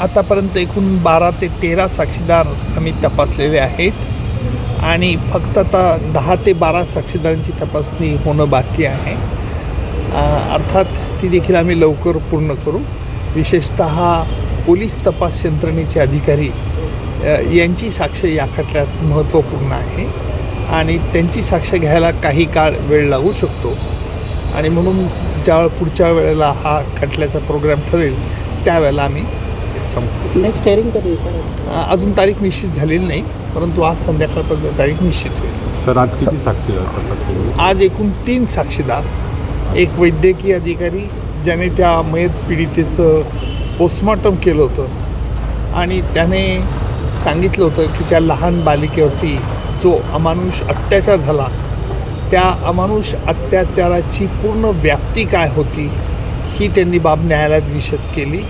आतापर्यंत एकूण बारा ते तेरा साक्षीदार आम्ही तपासलेले आहेत. आणि फक्त आता दहा ते बारा साक्षीदारांची तपासणी होणं बाकी आहे. अर्थात ती देखील आम्ही लवकर पूर्ण करू. विशेषत पोलीस तपास यंत्रणेचे अधिकारी यांची साक्ष या खटल्यात महत्त्वपूर्ण आहे. आणि त्यांची साक्ष घ्यायला काही काळ वेळ लागू शकतो. आणि म्हणून ज्या पुढच्या वेळेला हा खटल्याचा प्रोग्राम ठरेल त्यावेळेला आम्ही संपू नेक्स्ट हेअरिंग कधी अजून तारीख निश्चित झालेली नाही परंतु आज संध्याकाळपर्यंत तारीख निश्चित होईल. सर आज किती साक्षीदार? आज एकूण तीन साक्षीदार. एक वैद्यकीय अधिकारी ज्याने त्या मयत पीडितेचं पोस्टमॉर्टम केलं होतं. आणि त्याने सांगितलं होतं की त्या लहान बालिकेवरती जो अमानुष अत्याचार झाला त्या अमानुष अत्याचाराची पूर्ण व्याप्ती काय होती ही त्यांनी बाब न्यायालयात विषद केली.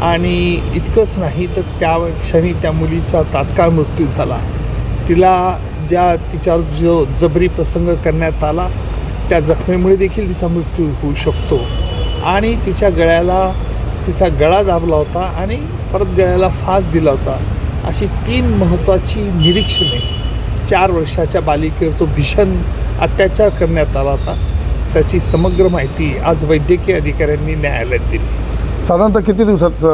आणि इतकंच नाही तर त्या क्षणी त्या मुलीचा तात्काळ मृत्यू झाला. तिला ज्या तिच्यावर जो जबरी प्रसंग करण्यात आला त्या जखमेमुळे देखील तिचा मृत्यू होऊ शकतो. आणि तिच्या गळ्याला तिचा गळा दाबला होता आणि परत गळ्याला फास दिला होता. अशी तीन महत्त्वाची निरीक्षणे चार वर्षाच्या बालिकेवर तो भीषण अत्याचार करण्यात आला होता. त्याची समग्र माहिती आज वैद्यकीय अधिकाऱ्यांनी न्यायालयात दिली. साधारणतः किती दिवसात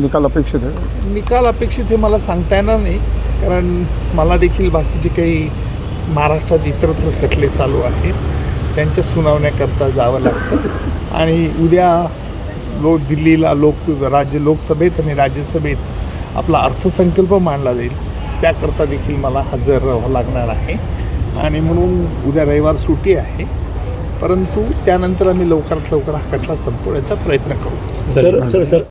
निकाल अपेक्षित आहे? निकाल अपेक्षित हे मला सांगता येणार नाही कारण मला देखील बाकीचे काही महाराष्ट्रात इतरत्र खटले चालू आहेत त्यांच्या सुनावण्याकरता जावं लागतं. आणि उद्या लोक दिल्लीला लोक राज्य लोकसभेत आणि राज्यसभेत आपला अर्थसंकल्प मांडला जाईल त्याकरता देखील मला हजर राहावं लागणार आहे. आणि म्हणून उद्या रविवार सुट्टी आहे परंतु त्यानंतर आम्ही लवकरात लवकर हा खटला संपवण्याचा प्रयत्न करू. Sir sir sir